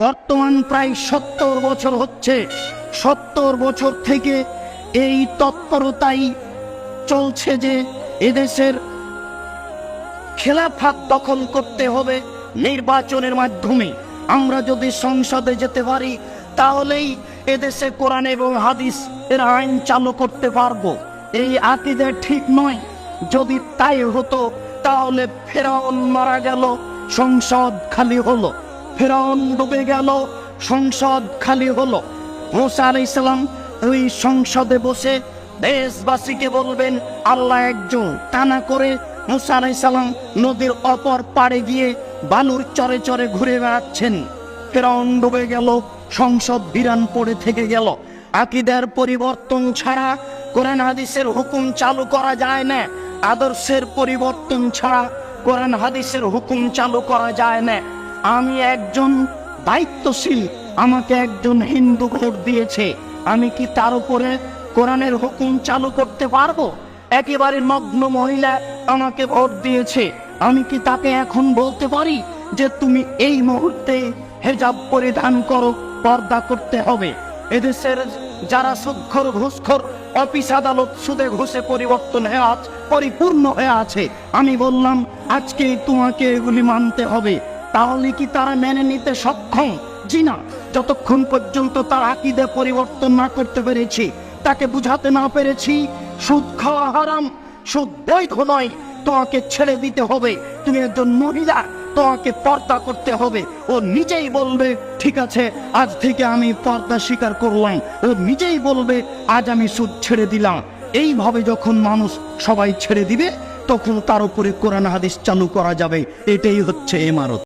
বর্তমান প্রায় সত্তর বছর হচ্ছে। সত্তর বছর থেকে এই তৎপরতাই চলছে যে এদেশের খেলাফাত দখল করতে হবে নির্বাচনের মাধ্যমে। আমরা যদি সংসদে যেতে পারি, তাহলেই এদেশে কোরআন এবং হাদিস এর আইন চালু করতে পারব। এই আকিদে ঠিক নয়। যদি তাই হতো, তাহলে ফেরাউন মারা গেল, সংসদ খালি হলো। ফেরাউন ডুবে গেল, সংসদ খালি হলো। মোসা ইসলাম ওই সংসদে বসে দেশবাসীকে বলবেন, আল্লাহ একজন তা না করে মুসা আলাই নদীর অপর পাড়ে গিয়ে বালুর চরে চরে ঘুরে বেড়াচ্ছেন। ফেরাউন ডুবে গেল, সংসদ বিরান পড়ে থেকে গেল। আকিদার পরিবর্তন ছাড়া কোরআন হাদিসের হুকুম চালু করা যায় না। আদর্শের পরিবর্তন ছাড়া কোরআন হাদিসের হুকুম চালু করা যায় না। আমি একজন দায়িত্বশীল, আমাকে একজন হিন্দু ভোট দিয়েছে। আমি কি তার উপরে কোরআনের হুকুম চালু করতে পারব? একেবারে নগ্ন মহিলা আমাকে ভোট দিয়েছে। আমি কি তাকে এখন বলতে পারি যে তুমি এই মুহূর্তে হেজাব পরিধান করো, পর্দা করতে হবে? এদেশের যারা সুদখোর ঘুষখোর, অফিস আদালত সুদে ঘুষে পরিবর্তন হয়ে আজ, পরিপূর্ণ হয়ে আছে। আমি বললাম আজকে তোমাকে এগুলি মানতে হবে। তাহলে কি তারা মেনে নিতে সক্ষম? জি না। যতক্ষণ পর্যন্ত তার আকিদে পরিবর্তন না করতে পেরেছি, তাকে বুঝাতে না পেরেছি, সুদ খাওয়া হারাম, সুদ বৈধ নয়। তোমাকে ছেড়ে দিতে হবে। তুমি একজন মহিলা, তোমাকে পর্দা করতে হবে। ও নিজেই বলবে, ঠিক আছে, আজ থেকে আমি পর্দা স্বীকার করলাম। ও নিজেই বলবে, আজ আমি সুদ ছেড়ে দিলাম। এইভাবে যখন মানুষ সবাই ছেড়ে দিবে, তখন তার উপরে কোরআন হাদিস চালু করা যাবে। এটাই হচ্ছে এমারত।